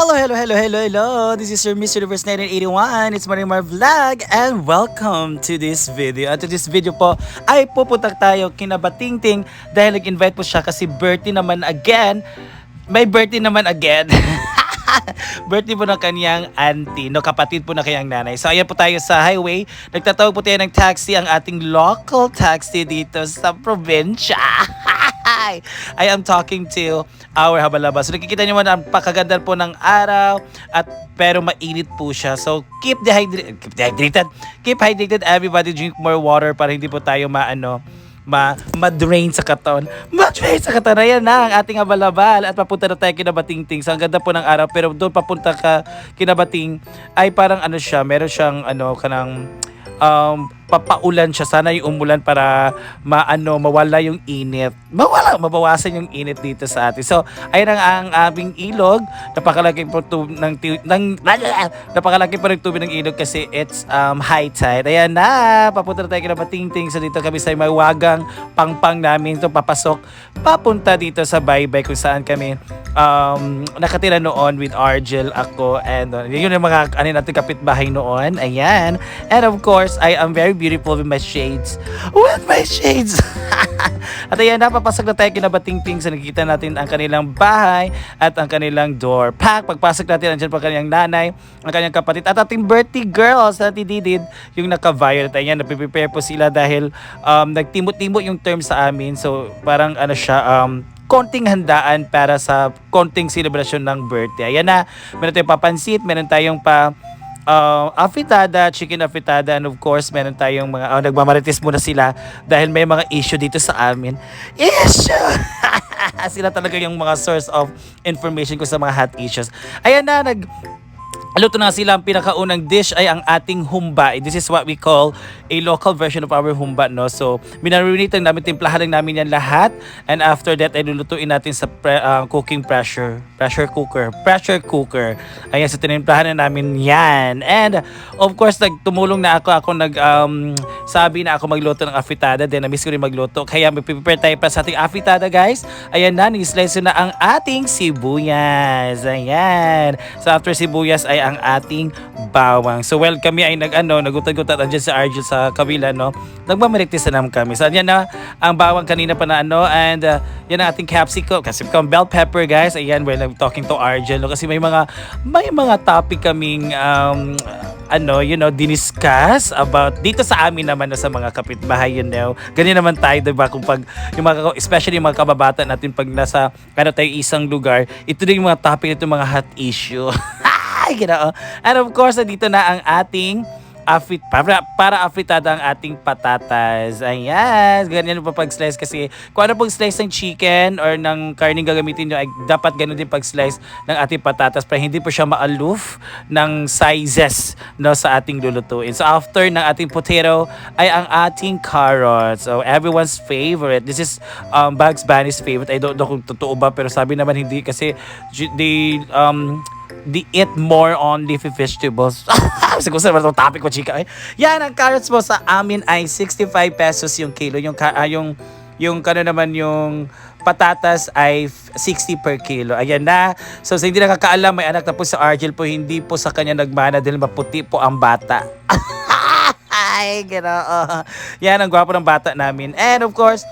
Hello, hello, hello, hello, hello. This is your Miss Universe 1981. It's Marimar Vlog and welcome to this video. At this video po ay pupunta tayo kina Batingting dahil nag-invite po siya kasi birthday naman again. May birthday naman again. birthday po ng kanyang auntie, no, kapatid po na kanyang nanay. So, ayan po tayo sa highway. Nagtatawag po tayo ng taxi, ang ating local taxi dito sa probinsya. I am talking to our Habalaba. So nakikita niyo man ang pakaganda po ng araw at pero mainit po siya. So keep dehydrated, keep dehydrated. Keep hydrated everybody. Drink more water para hindi po tayo maano ma ma-drain sa katawan. Ma-drain sa katawan. Ayan na ang ating abalabal at papunta na tayo kinabatingting. So ang ganda po ng araw pero doon papunta ka kinabating ay parang ano siya, meron siyang ano kanang um, papaulan siya. Sana yung umulan para maano, mawala yung init. Mawala, mabawasan yung init dito sa atin. So, ayun ang, ang aming ilog. Napakalaki po tu- ng, ng, napakalaki po ng tubig ng ilog kasi it's um, high tide. Ayan na, papunta na tayo kina Batingting. So, dito kami sa mawagang pangpang namin. Ito papasok papunta dito sa Baybay kung saan kami um, nakatira noon with Argel, ako, and uh, yun yung mga ano natin kapitbahay noon. Ayan. And of course, I am very beautiful with my shades. With my shades! at ayan, napapasok na tayo kinabatingting sa nakikita natin ang kanilang bahay at ang kanilang door. Pak! Pagpasok natin, andyan pa kanyang nanay, ang kanyang kapatid, at ating birthday girls na tididid, yung naka-violet. Ayan, napiprepare po sila dahil um, nagtimot-timot yung term sa amin. So, parang ano siya, um, konting handaan para sa konting celebration ng birthday. Ayan na, meron tayong papansit, meron tayong pa uh, afitada, chicken afitada, and of course, meron tayong mga, oh, nagmamarites muna sila dahil may mga issue dito sa amin. Issue! sila talaga yung mga source of information ko sa mga hot issues. Ayan na, nag, Luto na sila ang pinakaunang dish ay ang ating humba. This is what we call a local version of our humba, no? So, minarinate lang namin, timplahan lang namin yan lahat. And after that, ay lulutuin natin sa pre- uh, cooking pressure. Pressure cooker. Pressure cooker. Ayan, so tinimplahan na namin yan. And, of course, nagtumulong na ako. Ako nag, um, sabi na ako magluto ng afitada. Then, na-miss ko rin magluto. Kaya, mag-prepare tayo para sa ating afitada, guys. Ayan na, ni-slice na ang ating sibuyas. Ayan. So, after sibuyas ay ang ating bawang. So well kami ay nag ano, nagutat-gutat andyan sa Argel sa kabila no. Nagmamarites na naman kami. So yan na ang bawang kanina pa na ano and uh, yan ang ating capsicum. Capsicum bell pepper guys. Ayan well I'm talking to Argel no? kasi may mga may mga topic kaming um, ano, you know, diniscuss about dito sa amin naman na sa mga kapitbahay, you know. Ganyan naman tayo, 'di ba? Kung pag yung mga especially yung mga kababata natin pag nasa ano tayo isang lugar, ito din yung mga topic ito mga hot issue. Ay, ginoo. And of course, dito na ang ating afit para, para afitada ang ating patatas. Ayan. Ganyan po pag-slice kasi kung ano pong slice ng chicken or ng karning gagamitin nyo ay dapat ganun din pag-slice ng ating patatas para hindi po siya maaloof ng sizes no, sa ating lulutuin. So after ng ating potato ay ang ating carrots. So everyone's favorite. This is um, Bugs Bunny's favorite. I don't know kung totoo ba pero sabi naman hindi kasi they um, they eat more on leafy vegetables. Siguro sa itong topic ko, chika. Eh. Yan, ang carrots mo sa amin ay 65 pesos yung kilo. Yung, ah, yung, yung kano naman yung patatas ay 60 per kilo. Ayan na. So sa hindi nakakaalam, may anak na po sa Argel po, hindi po sa kanya nagmana dahil maputi po ang bata. Ay, gano'n. Yan, ang gwapo ng bata namin. And of course,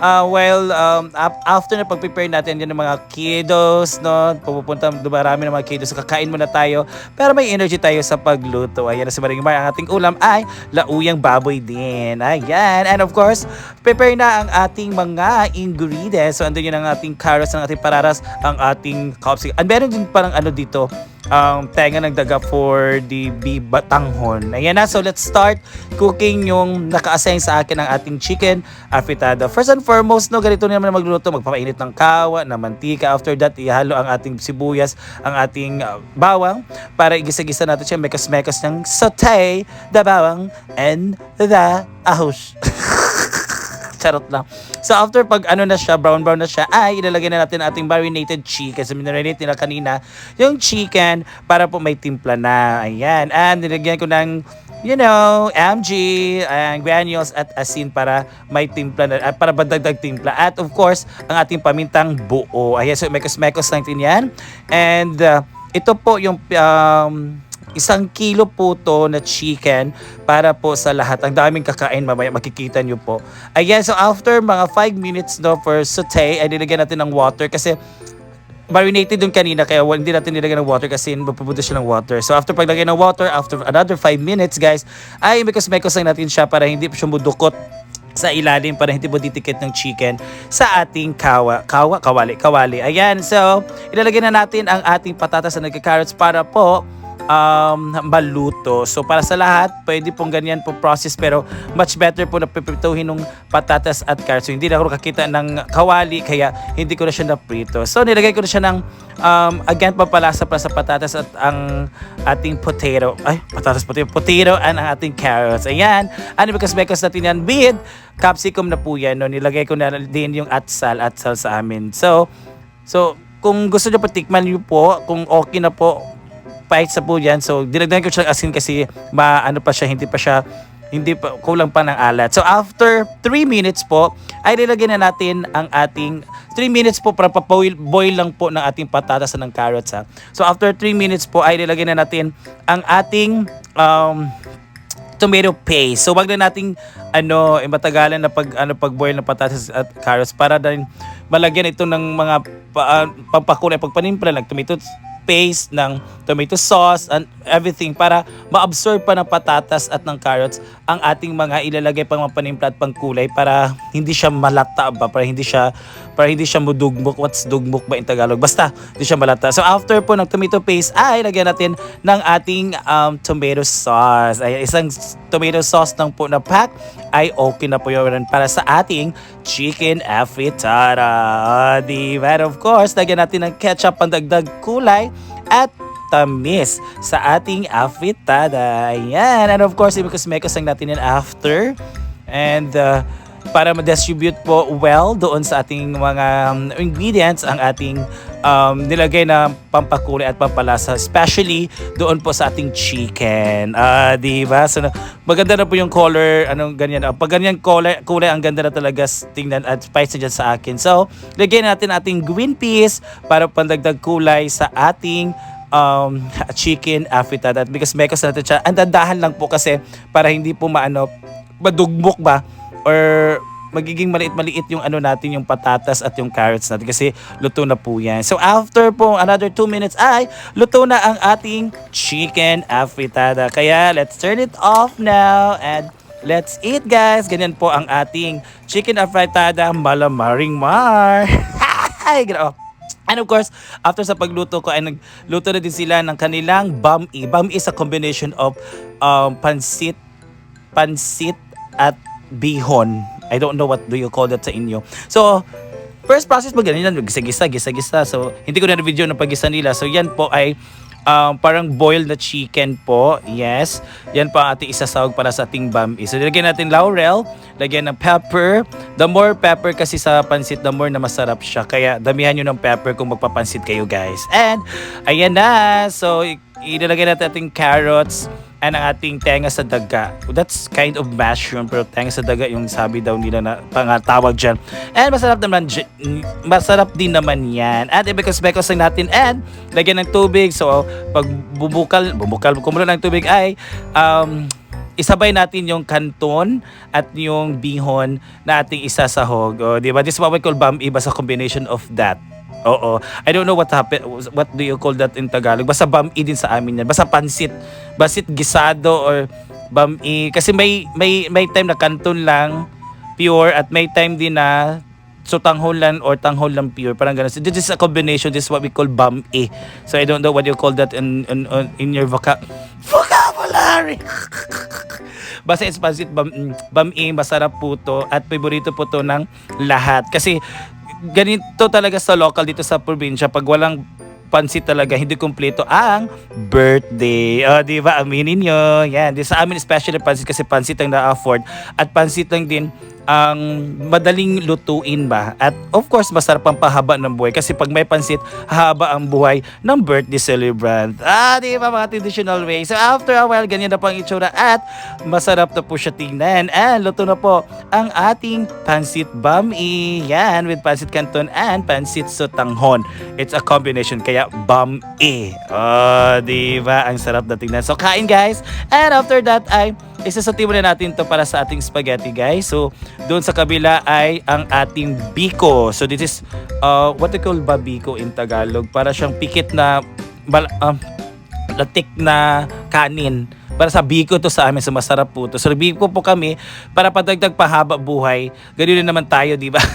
Uh, well, um, ap- after na pag-prepare natin yan ng mga kiddos, no? Pupunta, dumarami ng mga kiddos. Kakain muna tayo. Pero may energy tayo sa pagluto. Ayan na si Maring Mar. Ang ating ulam ay lauyang baboy din. Ayan. And of course, prepare na ang ating mga ingredients. So, andun yun ang ating carrots, ang ating pararas, ang ating capsicum. And meron din parang ano dito, um, tenga ng daga for the beef batanghon. Ayan na, so let's start cooking yung naka-assign sa akin ang ating chicken afritada. First and foremost, no, ganito naman na magluluto, magpapainit ng kawa, na mantika. After that, ihalo ang ating sibuyas, ang ating uh, bawang, para igisa-gisa natin siya, mekas-mekas ng saute, the bawang, and the ahos. Charot lang. So after pag ano na siya, brown brown na siya, ay ilalagay na natin ating marinated chicken. So minarinate nila kanina yung chicken para po may timpla na. Ayan. And nilagyan ko ng you know, MG, and granules at asin para may timpla na, at para bandagdag timpla. At of course, ang ating pamintang buo. Ayan, so mekos-mekos natin yan. And uh, ito po yung um, isang kilo po to na chicken para po sa lahat. Ang daming kakain mamaya, makikita nyo po. Ayan, so after mga 5 minutes no for saute, ay nilagyan natin ng water kasi marinated dun kanina kaya hindi natin nilagyan ng water kasi mapupunta siya ng water. So after paglagay ng water, after another 5 minutes guys, ay mekos-mekos lang natin siya para hindi siya mudukot sa ilalim para hindi mo ditikit ng chicken sa ating kawa, kawa, kawali, kawali. Ayan, so ilalagay na natin ang ating patatas na nagka-carrots para po um, maluto. So para sa lahat, pwede pong ganyan po process pero much better po na pipituhin ng patatas at carrots. So hindi na ako nakakita ng kawali kaya hindi ko na siya naprito. So nilagay ko na siya ng um, again pampalasa para sa patatas at ang ating potato. Ay, patatas potato. Potato and ang ating carrots. Ayan. Ano because mekos natin yan with capsicum na po yan. No? Nilagay ko na din yung atsal, atsal sa amin. So, so kung gusto nyo patikman nyo po, kung okay na po, pahit sa po yan. So, dinagdagan ko siya asin kasi maano pa siya, hindi pa siya hindi pa, kulang pa ng alat. So, after 3 minutes po, ay nilagyan na natin ang ating 3 minutes po para pa-boil boil lang po ng ating patatas at ng carrots ha. So, after 3 minutes po, ay nilagyan na natin ang ating um, tomato paste. So wag na nating ano, eh, matagalan na pag ano pag boil ng patatas at carrots para din malagyan ito ng mga pa, uh, pampakulay pagpanimpla ng tomato paste ng tomato sauce and everything para ma-absorb pa ng patatas at ng carrots ang ating mga ilalagay pang mga panimpla at pangkulay para hindi siya malata ba? Para hindi siya para hindi siya mudugmok. What's dugmok ba in Tagalog? Basta hindi siya malata. So after po ng tomato paste ay lagyan natin ng ating um, tomato sauce. Ay isang tomato sauce lang po na pack ay okay na po yun para sa ating chicken afrittata Ah, di ba? And of course lagyan natin ng ketchup pandagdag kulay at tamis sa ating afritada. Ayan. And of course, imikos-mekos lang natin yan after. And uh, para ma-distribute po well doon sa ating mga um, ingredients ang ating um, nilagay na pampakulay at pampalasa especially doon po sa ating chicken ah di ba so maganda na po yung color anong ganyan. Pag ganyan kulay, kulay ang ganda na talaga tingnan at spice na dyan sa akin. So lagyan natin ating green peas para pandagdag kulay sa ating um, chicken afritada. Because mekos natin siya ang dandahan lang po kasi para hindi po maano madugmok ba? Or magiging maliit-maliit yung ano natin yung patatas at yung carrots natin kasi luto na po yan. So after po another 2 minutes ay luto na ang ating chicken afritada. Kaya let's turn it off now and let's eat guys. Ganyan po ang ating chicken afritada malamaring mar. Ay, gra- oh. And of course, after sa pagluto ko ay nagluto na din sila ng kanilang bami. Bami is a combination of um, pansit, pansit at bihon. I don't know what do you call that sa inyo. So, first process mo ganyan, gisa-gisa, gisa-gisa. So, hindi ko na video ng paggisa nila. So, yan po ay um, parang boiled na chicken po. Yes. Yan po ang ating isasawag para sa ating bami. So, nilagyan natin laurel, lagyan ng pepper. The more pepper kasi sa pansit, the more na masarap siya. Kaya, damihan nyo ng pepper kung magpapansit kayo, guys. And, ayan na. So, ilalagay natin ating carrots and ang ating tenga sa daga. That's kind of mushroom pero tenga sa daga yung sabi daw nila na pangatawag dyan. And masarap naman, masarap din naman yan. At ibekos-bekos lang natin and lagyan ng tubig. So pag bubukal, bubukal kumulo ng tubig ay um, isabay natin yung kanton at yung bihon na ating isasahog. O, di ba? This is what we call bam iba sa combination of that. Oo. I don't know what happened. What do you call that in Tagalog? Basta bami din sa amin yan. Basta pansit. Basit gisado or bami. Kasi may, may, may time na kanton lang pure at may time din na so tanghol lang or tanghol lang pure. Parang ganun. So this is a combination. This is what we call bami. So I don't know what you call that in, in, in your voca- vocabulary. Basta it's pansit bam, bami, masarap po to at favorito po to ng lahat. Kasi ganito talaga sa local dito sa probinsya pag walang pansit talaga, hindi kumpleto ang birthday. O, di ba? Aminin nyo. Yan. Di sa amin especially pansit kasi pansit ang na-afford. At pansit lang din ang madaling lutuin ba? At of course masarap ang pahaba ng buhay. Kasi pag may pansit haba ang buhay ng birthday celebrant. Ah di ba mga traditional way? So after a while ganyan na po ang itsura at masarap na po siya tingnan. And luto na po ang ating pansit bami. Yan with pansit canton and pansit sotanghon. It's a combination kaya bami. Oh di ba? Ang sarap na tingnan. So kain guys. And after that ay isasatin muna natin to para sa ating spaghetti guys. So, doon sa kabila ay ang ating biko. So, this is uh, what they call ba biko in Tagalog? Para siyang pikit na bal- um, latik na kanin. Para sa biko to sa amin, sa masarap po to. So, biko po kami para padagdag pahaba buhay. Ganun naman tayo, di ba?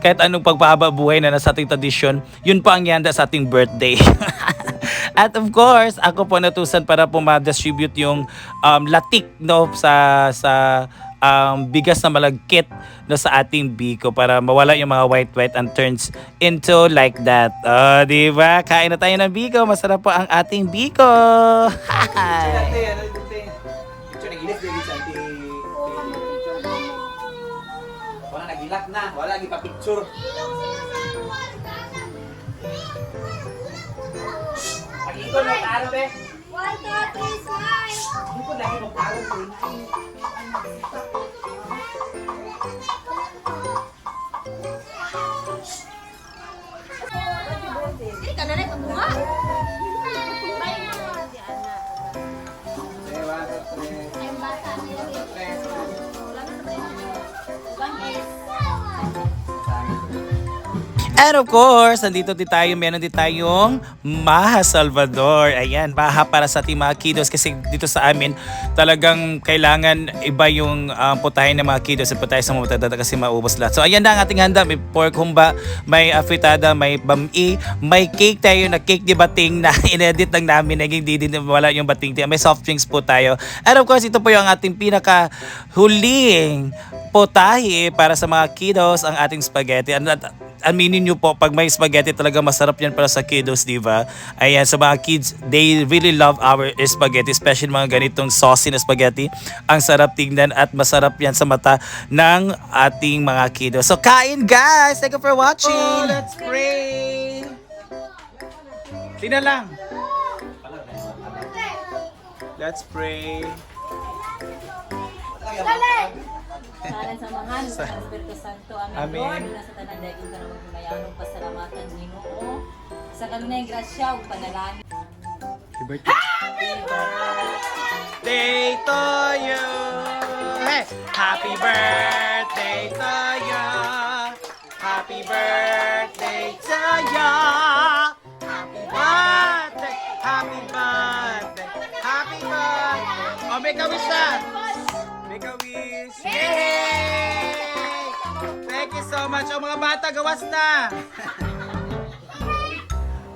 kahit anong pagpahaba buhay na nasa ating tradisyon, yun pa ang yanda sa ating birthday. At of course, ako po natusan para po ma-distribute yung um, latik no sa sa um, bigas na malagkit no, sa ating biko para mawala yung mga white white and turns into like that. Oh, di ba? Kain na tayo ng biko. Masarap po ang ating biko. Hi! Wala nagilak na, wala lagi pa picture. Pag-ikot mo taro be. One, two, three, smile! Lagi mo taro be. Eh, kananay ka bunga? Yung bata nila. One is... And of course, nandito din tayo, meron din tayong Maha Salvador. Ayan, baha para sa ating mga kiddos kasi dito sa amin talagang kailangan iba yung um, putahin ng mga kiddos at putahin sa mga matanda kasi maubos lahat. So ayan na ang ating handa. May pork humba, may afritada, may bami, may cake tayo na cake di bating na inedit lang namin. Naging di din wala yung bating. May soft drinks po tayo. And of course, ito po yung ating pinaka huling potahe para sa mga kiddos ang ating spaghetti. And at- aminin nyo po, pag may spaghetti talaga masarap yan para sa kiddos, di ba? Ayan, sa mga kids, they really love our spaghetti, especially mga ganitong saucy na spaghetti. Ang sarap tingnan at masarap yan sa mata ng ating mga kiddos. So, kain guys! Thank you for watching! Oh, let's pray! Tina lang! Let's pray! Ngalan sa mga sa Espiritu Santo. Amen. Amen. Lord, na sa tanan dahil ka naman gumayanon pasalamatan Ginoo. Sa kanunay grasya ug panalangin. Day to you! Hey! Happy birthday to you! Happy birthday to you! Happy birthday! Happy birthday! Happy birthday! Oh, make a Yay! Thank you so much. Oh, mga bata, gawas na!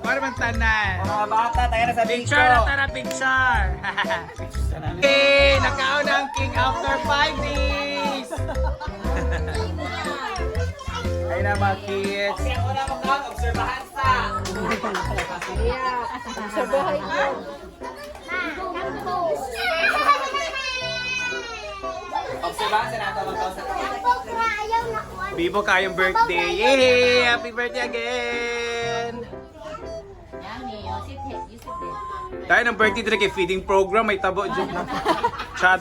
Para bang tanan? Mga bata, tayo na sa Picture na tara, picture! okay, nakaon ang king after 5 days! Ay na mga kids! Okay, ako na mo ka, obserbahan sa. Obserbahan sa nato mga sa Bibo kayong birthday! Yay! Happy birthday again! Head. Tayo ng birthday din kay feeding program, may tabo dyan na. Chad.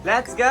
Let's go!